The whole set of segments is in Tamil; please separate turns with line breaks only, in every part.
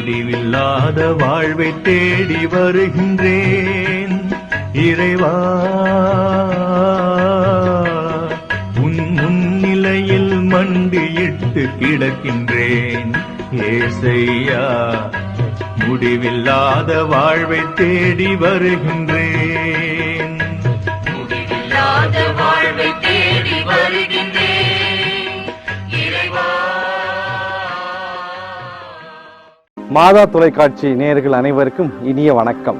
முடிவில்லாத வாழ்வை தேடி வருகின்றேன். இறைவா உன் முன்னிலையில் மண்டியிட்டு கிடக்கின்றேன். ஏசையா முடிவில்லாத வாழ்வை தேடி வருகின்றேன்.
மாதா தொலைக்காட்சி நேயர்கள் அனைவருக்கும் இனிய வணக்கம்.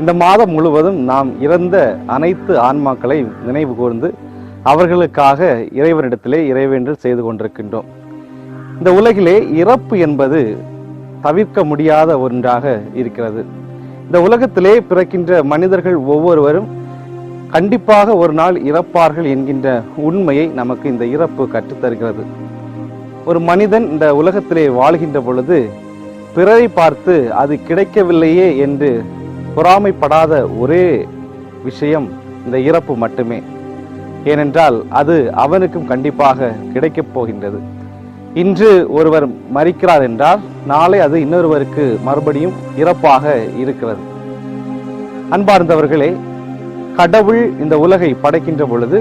இந்த மாதம் முழுவதும் நாம் இறந்த அனைத்து ஆன்மாக்களை நினைவு கூர்ந்து அவர்களுக்காக இறைவனிடத்திலே இறைவேண்டல் செய்து கொண்டிருக்கின்றோம். இந்த உலகிலே இறப்பு என்பது தவிர்க்க முடியாத ஒன்றாக இருக்கிறது. இந்த உலகத்திலே பிறக்கின்ற மனிதர்கள் ஒவ்வொருவரும் கண்டிப்பாக ஒரு நாள் இறப்பார்கள் என்கின்ற உண்மையை நமக்கு இந்த இறப்பு கற்றுத்தருகிறது. ஒரு மனிதன் இந்த உலகத்திலே வாழ்கின்ற பொழுது பிறரை பார்த்து அது கிடைக்கவில்லையே என்று பொறாமைப்படாத ஒரே விஷயம் இந்த இறப்பு மட்டுமே. ஏனென்றால் அது அவனுக்கும் கண்டிப்பாக கிடைக்கப் போகின்றது. இன்று ஒருவர் மறிக்கிறார் என்றால் நாளை அது இன்னொருவருக்கு மறுபடியும் இறப்பாக இருக்கிறது. அன்பார்ந்தவர்களே கடவுள் இந்த உலகை படைக்கின்ற பொழுது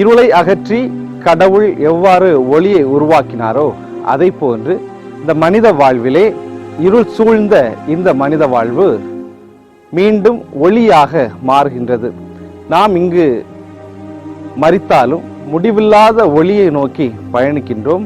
இருளை அகற்றி கடவுள் எவ்வாறு ஒளியை உருவாக்கினாரோ அதை போன்று இந்த மனித வாழ்விலே இருள் சூழ்ந்த இந்த மனித வாழ்வு மீண்டும் ஒளியாக மாறுகின்றது. நாம் இங்கு மறித்தாலும் முடிவில்லாத ஒளியை நோக்கி பயணிக்கின்றோம்.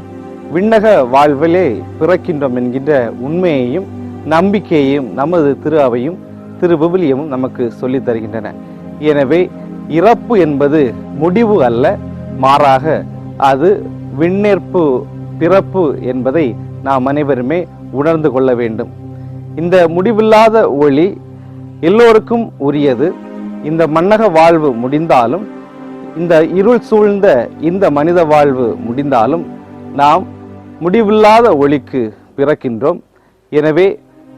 விண்ணக வாழ்விலே பிறக்கின்றோம் என்கின்ற உண்மையையும் நம்பிக்கையையும் நமது திரு அவையும் திரு விவிலியமும் நமக்கு சொல்லித் தருகின்றன. எனவே இறப்பு என்பது முடிவு அல்ல மாறாக அது விண்ணேற்பு பிறப்பு என்பதை நாம் அனைவருமே உணர்ந்து கொள்ள வேண்டும். இந்த முடிவில்லாத ஒளி எல்லோருக்கும் உரியது. இந்த மன்னக வாழ்வு முடிந்தாலும் இந்த இருள் சூழ்ந்த இந்த மனித வாழ்வு முடிந்தாலும் நாம் முடிவில்லாத ஒளிக்கு பிறக்கின்றோம். எனவே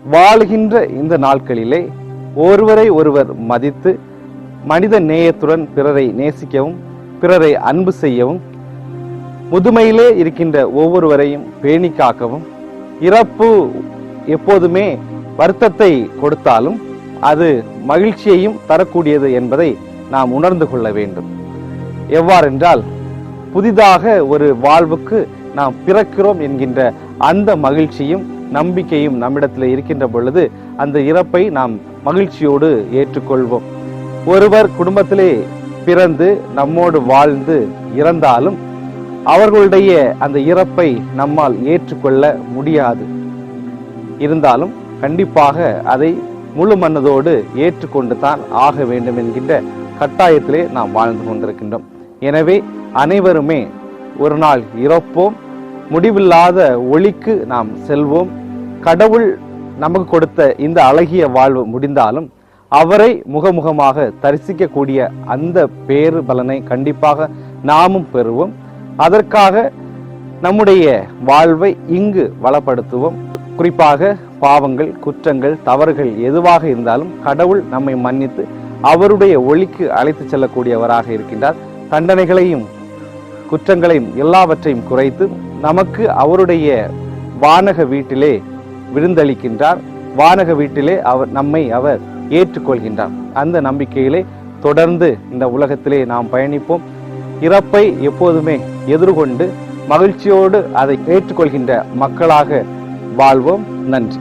வாழ்கின்ற இந்த நாட்களிலே ஒருவரை ஒருவர் மதித்து மனித நேயத்துடன் பிறரை நேசிக்கவும் பிறரை அன்பு செய்யவும் முதுமையிலே இருக்கின்ற ஒவ்வொருவரையும் பேணி காக்கவும் இறப்பு எப்போதுமே வருத்தத்தை கொடுத்தாலும் அது மகிழ்ச்சியையும் தரக்கூடியது என்பதை நாம் உணர்ந்து கொள்ள வேண்டும். எவ்வாறென்றால் புதிதாக ஒரு வாழ்வுக்கு நாம் பிறக்கிறோம் என்கின்ற அந்த மகிழ்ச்சியும் நம்பிக்கையும் நம்மிடத்தில் இருக்கின்ற பொழுது அந்த இறப்பை நாம் மகிழ்ச்சியோடு ஏற்றுக்கொள்வோம். ஒருவர் குடும்பத்திலே பிறந்து நம்மோடு வாழ்ந்து இறந்தாலும் அவர்களுடைய அந்த இறப்பை நம்மால் ஏற்றுக்கொள்ள முடியாது. இருந்தாலும் கண்டிப்பாக அதை முழு மனதோடு ஏற்றுக்கொண்டு தான் ஆக வேண்டும் என்கின்ற கட்டாயத்திலே நாம் வாழ்ந்து கொண்டிருக்கின்றோம். எனவே அனைவருமே ஒரு நாள் இறப்போம். முடிவில்லாத ஒளிக்கு நாம் செல்வோம். கடவுள் நமக்கு கொடுத்த இந்த அழகிய வாழ்வு முடிந்தாலும் அவரை முகமுகமாக தரிசிக்கக்கூடிய அந்த பேறு பலனை கண்டிப்பாக நாமும் பெறுவோம். அதற்காக நம்முடைய வாழ்வை இங்கு வளப்படுத்துவோம். குறிப்பாக பாவங்கள் குற்றங்கள் தவறுகள் எதுவாக இருந்தாலும் கடவுள் நம்மை மன்னித்து அவருடைய ஒளிக்கு அழைத்து செல்லக்கூடியவராக இருக்கின்றார். தண்டனைகளையும் குற்றங்களையும் எல்லாவற்றையும் குறைத்து நமக்கு அவருடைய வானக வீட்டிலே விருந்தளிக்கின்றார். வானக வீட்டிலே அவர் நம்மை அவர் ஏற்றுக்கொள்கின்றார். அந்த நம்பிக்கையிலே தொடர்ந்து இந்த உலகத்திலே நாம் பயணிப்போம். இறப்பை எப்போதுமே எதிர்கொண்டு மகிழ்ச்சியோடு அதை ஏற்றுக்கொள்கின்ற மக்களாக வாழ்வோம். நன்றி.